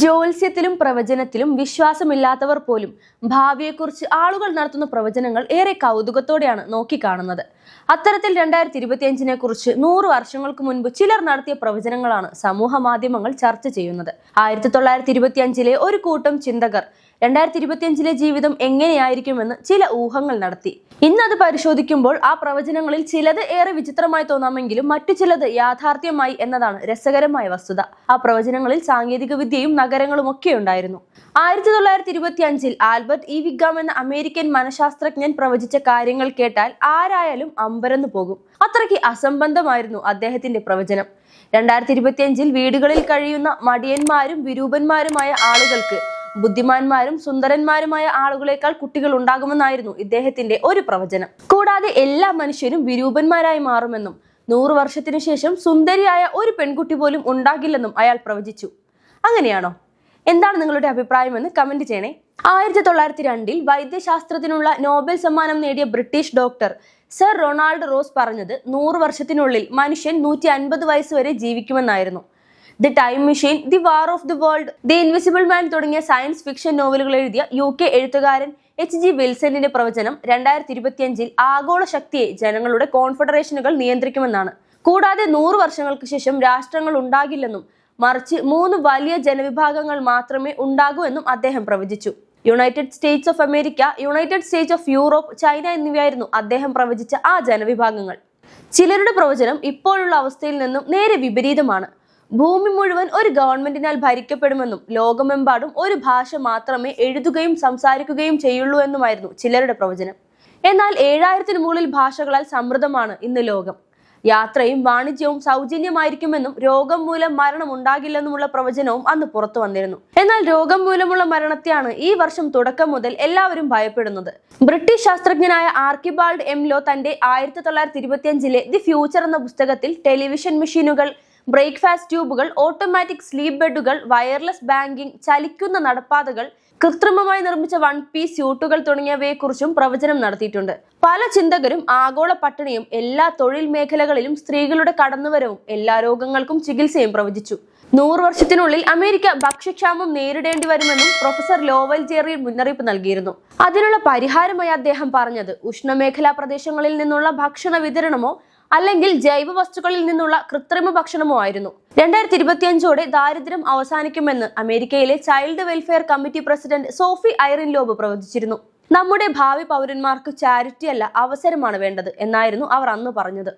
ജ്യോത്സ്യത്തിലും പ്രവചനത്തിലും വിശ്വാസമില്ലാത്തവർ പോലും ഭാവിയെക്കുറിച്ച് ആളുകൾ നടത്തുന്ന പ്രവചനങ്ങൾ ഏറെ കൗതുകത്തോടെയാണ് നോക്കിക്കാണുന്നത്. അത്തരത്തിൽ രണ്ടായിരത്തി ഇരുപത്തിയഞ്ചിനെ കുറിച്ച് നൂറ് വർഷങ്ങൾക്ക് മുൻപ് ചിലർ നടത്തിയ പ്രവചനങ്ങളാണ് സമൂഹ മാധ്യമങ്ങൾ ചർച്ച ചെയ്യുന്നത്. ആയിരത്തി തൊള്ളായിരത്തി ഇരുപത്തിയഞ്ചിലെ ഒരു കൂട്ടം ചിന്തകർ രണ്ടായിരത്തി ഇരുപത്തിയഞ്ചിലെ ജീവിതം എങ്ങനെയായിരിക്കുമെന്ന് ചില ഊഹങ്ങൾ നടത്തി. ഇന്നത് പരിശോധിക്കുമ്പോൾ ആ പ്രവചനങ്ങളിൽ ചിലത് ഏറെ വിചിത്രമായി തോന്നാമെങ്കിലും മറ്റു ചിലത് യാഥാർത്ഥ്യമായി എന്നതാണ് രസകരമായ വസ്തുത. ആ പ്രവചനങ്ങളിൽ സാങ്കേതിക വിദ്യയും നഗരങ്ങളും ഒക്കെ ഉണ്ടായിരുന്നു. ആയിരത്തി തൊള്ളായിരത്തി ഇരുപത്തി അഞ്ചിൽ ആൽബർട്ട് ഇ. വിഗാം എന്ന അമേരിക്കൻ മനഃശാസ്ത്രജ്ഞൻ പ്രവചിച്ച കാര്യങ്ങൾ കേട്ടാൽ ആരായാലും അമ്പരന്നു പോകും. അത്രയ്ക്ക് അസംബന്ധമായിരുന്നു അദ്ദേഹത്തിന്റെ പ്രവചനം. രണ്ടായിരത്തി ഇരുപത്തിയഞ്ചിൽ വീടുകളിൽ കഴിയുന്ന മടിയന്മാരും വിരൂപന്മാരുമായ ആളുകൾക്ക് ബുദ്ധിമാന്മാരും സുന്ദരന്മാരുമായ ആളുകളെക്കാൾ കുട്ടികൾ ഉണ്ടാകുമെന്നായിരുന്നു ഇദ്ദേഹത്തിന്റെ ഒരു പ്രവചനം. കൂടാതെ എല്ലാ മനുഷ്യരും വിരൂപന്മാരായി മാറുമെന്നും നൂറു വർഷത്തിനു ശേഷം സുന്ദരിയായ ഒരു പെൺകുട്ടി പോലും ഉണ്ടാകില്ലെന്നും അയാൾ പ്രവചിച്ചു. അങ്ങനെയാണോ? എന്താണ് നിങ്ങളുടെ അഭിപ്രായം എന്ന് കമന്റ് ചെയ്യണേ. ആയിരത്തി തൊള്ളായിരത്തി രണ്ടിൽ വൈദ്യശാസ്ത്രത്തിനുള്ള നോബൽ സമ്മാനം നേടിയ British doctor sir Ronald Ross പറഞ്ഞത് നൂറ് വർഷത്തിനുള്ളിൽ മനുഷ്യൻ നൂറ്റി അൻപത് വയസ്സ് വരെ ജീവിക്കുമെന്നായിരുന്നു. The time machine the war of the world the invisible man തുടങ്ങിയ സയൻസ് ഫിക്ഷൻ നോവലുകൾ എഴുതിയ യു കെ എഴുത്തുകാരൻ എച്ച് ജി വിൽസണിന്റെ പ്രവചനം രണ്ടായിരത്തി ഇരുപത്തിയഞ്ചിൽ ആഗോള ശക്തിയെ ജനങ്ങളുടെ കോൺഫെഡറേഷനുകൾ നിയന്ത്രിക്കുമെന്നാണ്. കൂടാതെ നൂറ് വർഷങ്ങൾക്ക് ശേഷം രാഷ്ട്രങ്ങൾ ഉണ്ടാകില്ലെന്നും മറിച്ച് മൂന്ന് വലിയ ജനവിഭാഗങ്ങൾ മാത്രമേ ഉണ്ടാകൂ എന്നും അദ്ദേഹം പ്രവചിച്ചു. United States of America United States of Europe China എന്നിവയായിരുന്നു അദ്ദേഹം പ്രവചിച്ച ആ ജനവിഭാഗങ്ങൾ. ചിലരുടെ പ്രവചനം ഇപ്പോഴുള്ള അവസ്ഥയിൽ നിന്നും നേരെ വിപരീതമാണ്. ഭൂമി മുഴുവൻ ഒരു ഗവൺമെന്റിനാൽ ഭരിക്കപ്പെടുമെന്നും ലോകമെമ്പാടും ഒരു ഭാഷ മാത്രമേ എഴുതുകയും സംസാരിക്കുകയും ചെയ്യുള്ളൂ എന്നുമായിരുന്നു ചിലരുടെ പ്രവചനം. എന്നാൽ ഏഴായിരത്തിന് മുകളിൽ ഭാഷകളാൽ സമൃദ്ധമാണ് ഇന്ന് ലോകം. യാത്രയും വാണിജ്യവും സൗജന്യമായിരിക്കുമെന്നും രോഗം മൂലം മരണം ഉണ്ടാകില്ലെന്നുമുള്ള പ്രവചനവും അന്ന് പുറത്തു വന്നിരുന്നു. എന്നാൽ രോഗം മൂലമുള്ള മരണത്തെയാണ് ഈ വർഷം തുടക്കം മുതൽ എല്ലാവരും ഭയപ്പെടുന്നത്. ബ്രിട്ടീഷ് ശാസ്ത്രജ്ഞനായ ആർക്കിബാൾഡ് എംലോ തന്റെ ആയിരത്തി തൊള്ളായിരത്തി ഇരുപത്തിയഞ്ചിലെ ദി ഫ്യൂച്ചർ എന്ന പുസ്തകത്തിൽ ടെലിവിഷൻ മെഷീനുകൾ ബ്രേക്ക്ഫാസ്റ്റ് ട്യൂബുകൾ ഓട്ടോമാറ്റിക് സ്ലീപ്പ് ബെഡുകൾ വയർലെസ് ബാങ്കിംഗ് ചലിക്കുന്ന നടപ്പാതകൾ കൃത്രിമമായി നിർമ്മിച്ച വൺ പീസ് സ്യൂട്ടുകൾ തുടങ്ങിയവയെക്കുറിച്ചും പ്രവചനം നടത്തിയിട്ടുണ്ട്. പല ചിന്തകരും ആഗോള പട്ടിണിയും എല്ലാ തൊഴിൽ മേഖലകളിലും സ്ത്രീകളുടെ കടന്നുവരവും എല്ലാ രോഗങ്ങൾക്കും ചികിത്സയും പ്രവചിച്ചു. നൂറ് വർഷത്തിനുള്ളിൽ അമേരിക്ക ഭക്ഷ്യക്ഷാമം നേരിടേണ്ടി വരുമെന്നും പ്രൊഫസർ ലോവൽ ജെറി മുന്നറിയിപ്പ് നൽകിയിരുന്നു. അതിനുള്ള പരിഹാരമായി അദ്ദേഹം പറഞ്ഞത് ഉഷ്ണമേഖലാ പ്രദേശങ്ങളിൽ നിന്നുള്ള ഭക്ഷണ വിതരണമോ അല്ലെങ്കിൽ ജൈവ വസ്തുക്കളിൽ നിന്നുള്ള കൃത്രിമ ഭക്ഷണമോ ആയിരുന്നു. രണ്ടായിരത്തി ഇരുപത്തിയഞ്ചോടെ ദാരിദ്ര്യം അവസാനിക്കുമെന്ന് അമേരിക്കയിലെ child welfare committee president Sophie Irene Loeb പ്രവചിച്ചിരുന്നു. നമ്മുടെ ഭാവി പൗരന്മാർക്ക് ചാരിറ്റിയല്ല അവസരമാണ് വേണ്ടത് എന്നായിരുന്നു അവർ അന്ന് പറഞ്ഞത്.